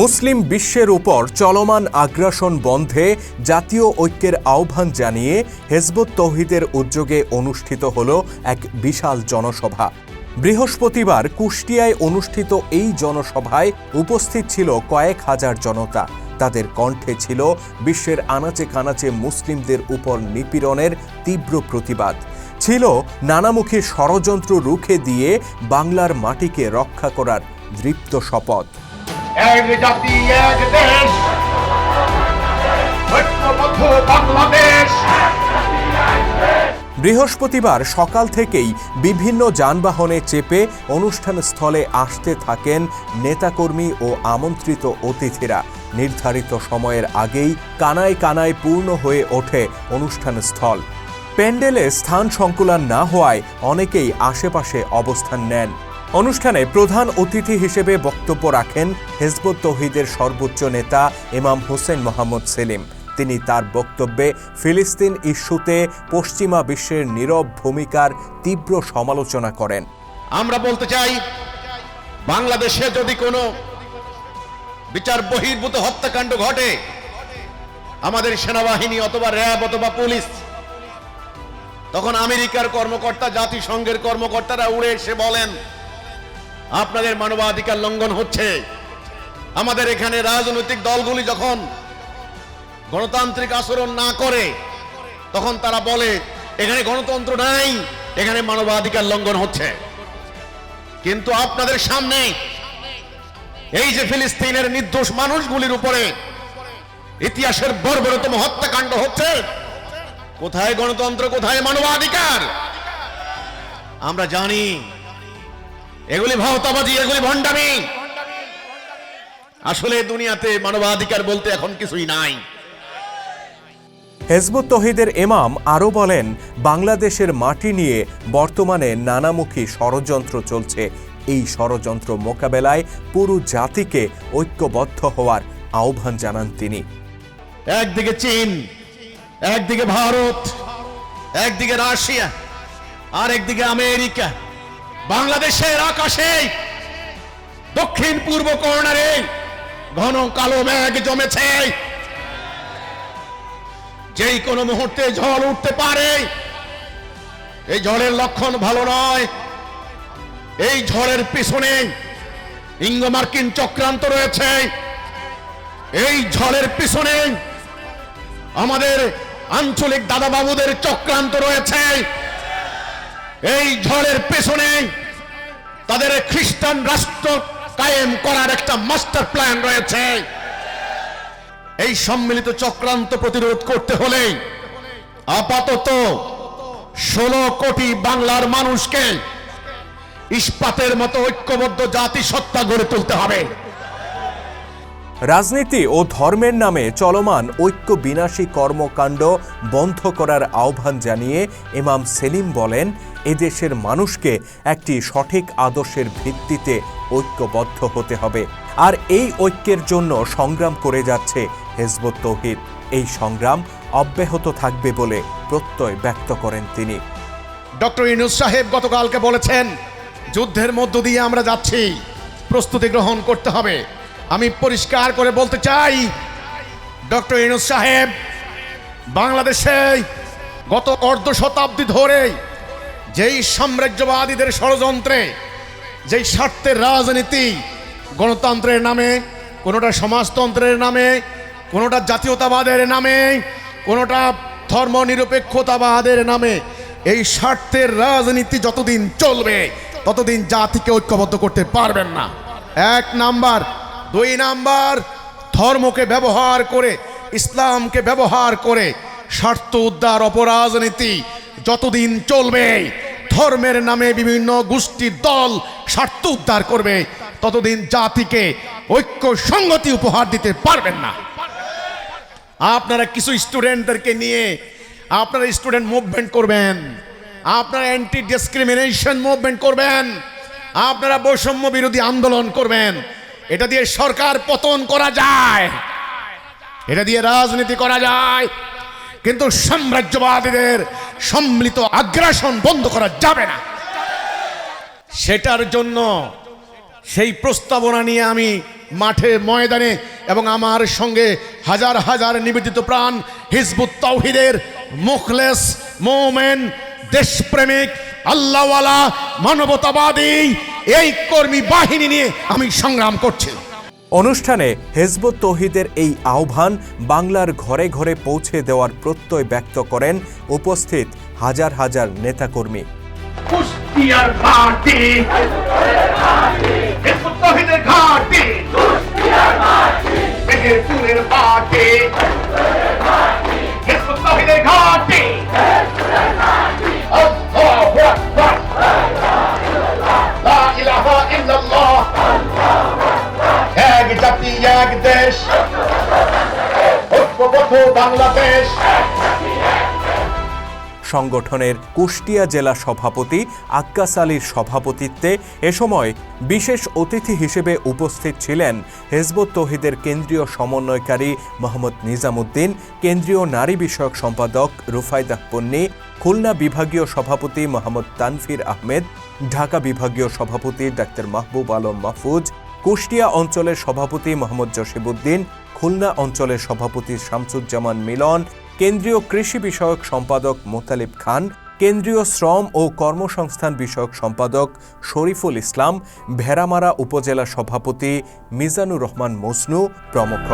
মুসলিম বিশ্বের উপর চলমান আগ্রাসন বন্ধে জাতীয় ঐক্যের আহ্বান জানিয়ে হেজবুত তৌহিদের উদ্যোগে অনুষ্ঠিত হল এক বিশাল জনসভা। বৃহস্পতিবার কুষ্টিয়ায় অনুষ্ঠিত এই জনসভায় উপস্থিত ছিল কয়েক হাজার জনতা। তাদের কণ্ঠে ছিল বিশ্বের আনাচে কানাচে মুসলিমদের উপর নিপীড়নের তীব্র প্রতিবাদ। ছিল নানামুখী ষড়যন্ত্র রুখে দিয়ে বাংলার মাটিকে রক্ষা করার দৃপ্ত শপথ। এক জাতি এক দেশ। ঐক্যবদ্ধ বৃহস্পতিবার সকাল থেকেই বিভিন্ন যানবাহনে চেপে অনুষ্ঠান স্থলে আসতে থাকেন নেতাকর্মী ও আমন্ত্রিত অতিথিরা। নির্ধারিত সময়ের আগেই কানায় কানায় পূর্ণ হয়ে ওঠে অনুষ্ঠান স্থল। প্যান্ডেলে স্থান সংকুলান না হওয়ায় অনেকেই আশেপাশে অবস্থান নেন। অনুষ্ঠানে প্রধান অতিথি হিসেবে বক্তব্য রাখেন হেজবুত তৌহিদের সর্বোচ্চ নেতা ইমাম হোসেন মোহাম্মদ সেলিম। তিনি তার বক্তব্যে ফিলিস্তিন ইস্যুতে পশ্চিমা বিশ্বের নীরব ভূমিকার তীব্র সমালোচনা করেন। আমরা বলতে চাই, বাংলাদেশে যদি কোনো বিচার বহির্ভূত হত্যাকাণ্ড ঘটে, আমাদের সেনাবাহিনী অথবা র্যাব অথবা পুলিশ, তখন আমেরিকার কর্মকর্তা, জাতিসংঘের কর্মকর্তারা উড়ে এসে বলেন আপনাদের মানবাধিকার লঙ্ঘন হচ্ছে। আমাদের এখানে রাজনৈতিক দলগুলি যখন গণতান্ত্রিক আচরণ না করে, তখন তারা বলে, এখানে গণতন্ত্র নাই, এখানে মানবাধিকার লঙ্ঘন হচ্ছে। কিন্তু আপনাদের সামনে এই যে ফিলিস্তিনের নির্দোষ মানুষগুলির উপরে ইতিহাসের বর্বরতম হত্যাকাণ্ড হচ্ছে, কোথায় গণতন্ত্র, কোথায় মানবাধিকার? আমরা জানি এগুলি ভাওতাবাজি এগুলি ভণ্ডামি। আসলে দুনিয়াতে মানবাধিকার বলতে এখন কিছুই নাই। হেজবুত তহিদের এমাম আরও বলেন বাংলাদেশের মাটি নিয়ে বর্তমানে নানামুখী ষড়যন্ত্র চলছে। এই ষড়যন্ত্র মোকাবেলায় পুরো জাতিকে ঐক্যবদ্ধ হওয়ার আহ্বান জানান তিনি। একদিকে চীন একদিকে ভারত একদিকে রাশিয়া আর একদিকে আমেরিকা। বাংলাদেশের আকাশে, দক্ষিণ পূর্ব কর্নারে ঘন কালো মেঘ জমেছে। যেই কোনো মুহূর্তে ঝড় উঠতে পারে, এই ঝড়ের লক্ষণ ভালো নয়। এই ঝড়ের পিছনে ইঙ্গ মার্কিন চক্রান্ত রয়েছে। এই ঝড়ের পিছনে আমাদের আঞ্চলিক দাদাবাবুদের চক্রান্ত রয়েছে। এই ঝড়ের পেছনে তাদের খ্রিস্টান রাষ্ট্র কায়েম করার একটা মাস্টার প্ল্যান রয়েছে। এই সম্মিলিত চক্রান্ত প্রতিরোধ করতে হলে আপাতত ষোলো কোটি বাংলার মানুষকে ইস্পাতের মতো ঐক্যবদ্ধ জাতিসত্তা গড়ে তুলতে হবে। রাজনীতি ও ধর্মের নামে চলমান ঐক্য বিনাশী কর্মকাণ্ড বন্ধ করার আহ্বান জানিয়ে ইমাম সেলিম বলেন, এদেশের মানুষকে একটি সঠিক আদর্শের ভিত্তিতে ঐক্যবদ্ধ হতে হবে। আর এই ঐক্যের জন্য সংগ্রাম করে যাচ্ছে হেজবুত তৌহিদ। এই সংগ্রাম অব্যাহত থাকবে বলে প্রত্যয় ব্যক্ত করেন তিনি। ডক্টর ইনুস সাহেব গতকালকে বলেছেন, যুদ্ধের মধ্য দিয়ে আমরা যাচ্ছি। প্রস্তুতি গ্রহণ করতে হবে। আমি পরিষ্কার করে বলতে চাই, ডক্টর ইনুস সাহেব, বাংলাদেশে গত অর্ধ শতাব্দী ধরে যেই সাম্রাজ্যবাদীদের ষড়যন্ত্রে, যেই স্বার্থের রাজনীতি গণতন্ত্রের নামে, কোনোটা সমাজতন্ত্রের নামে, কোনোটা জাতীয়তাবাদের নামে, কোনোটা ধর্মনিরপেক্ষতাবাদের নামে, এই স্বার্থের রাজনীতি যতদিন চলবে, ততদিন জাতিকে ঐক্যবদ্ধ করতে পারবেন না। এক নাম্বার দুই নাম্বার, ধর্মকে ব্যবহার করে, ইসলামকে ব্যবহার করে স্বার্থ উদ্ধার অপরাজনীতি যতদিন চলবে, ধর্মের নামে বিভিন্ন গোষ্ঠীর দল স্বার্থ উদ্ধার করবে, ততদিন জাতিকে ঐক্য সংগতি উপহার দিতে পারবেন না। আপনারা কিছু স্টুডেন্টদেরকে নিয়ে, আপনারা স্টুডেন্ট মুভমেন্ট করবেন, আপনারা অ্যান্টি ডিসক্রিমিনেশন মুভমেন্ট করবেন, আপনারা বৈষম্য বিরোধী আন্দোলন করবেন এটা দিয়ে সরকার পতন করা যায়। এটা দিয়ে রাজনীতি করা যায়। কিন্তু সাম্রাজ্যবাদীদের সম্মিলিত আগ্রাসন বন্ধ করা যাবে না। সেটার জন্য সেই প্রস্তাবনা নিয়ে আমি মাঠে, ময়দানে এবং আমার সঙ্গে হাজার হাজার নিবেদিত প্রাণ হিজবুত তৌহিদের মুখলেস মোমেন, দেশপ্রেমিক, আল্লাহওয়ালা, মানবতাবাদী এই কর্মী বাহিনী নিয়ে আমি সংগ্রাম করছি অনুষ্ঠানে হেজবত তৌহিদের এই আহ্বান বাংলার ঘরে ঘরে পৌঁছে দেওয়ার প্রত্যয় ব্যক্ত করেন উপস্থিত হাজার হাজার নেতাকর্মী। ঘাটি। সংগঠনের কুষ্টিয়া জেলা সভাপতি আক্কাস আলীর সভাপতিত্বে এ সময় বিশেষ অতিথি হিসেবে উপস্থিত ছিলেন হেজবত তহিদের কেন্দ্রীয় সমন্বয়কারী মোহাম্মদ নিজামুদ্দিন, কেন্দ্রীয় নারী বিষয়ক সম্পাদক রুফায়দাহ পন্নী খুলনা বিভাগীয় সভাপতি মোহাম্মদ তানফির আহমেদ, ঢাকা বিভাগীয় সভাপতি ডাক্তার মাহবুব আলম মাহফুজ, কুষ্টিয়া অঞ্চলের সভাপতি মোহাম্মদ জসিবুদ্দিন খুলনা অঞ্চলের সভাপতি শামসুজ্জামান মিলন কেন্দ্রীয় কৃষি বিষয়ক সম্পাদক মোতালিব খান, কেন্দ্রীয় শ্রম ও কর্মসংস্থান বিষয়ক সম্পাদক শরীফুল ইসলাম, ভেড়ামারা উপজেলা সভাপতি মিজানুর রহমান মসনু প্রমুখ।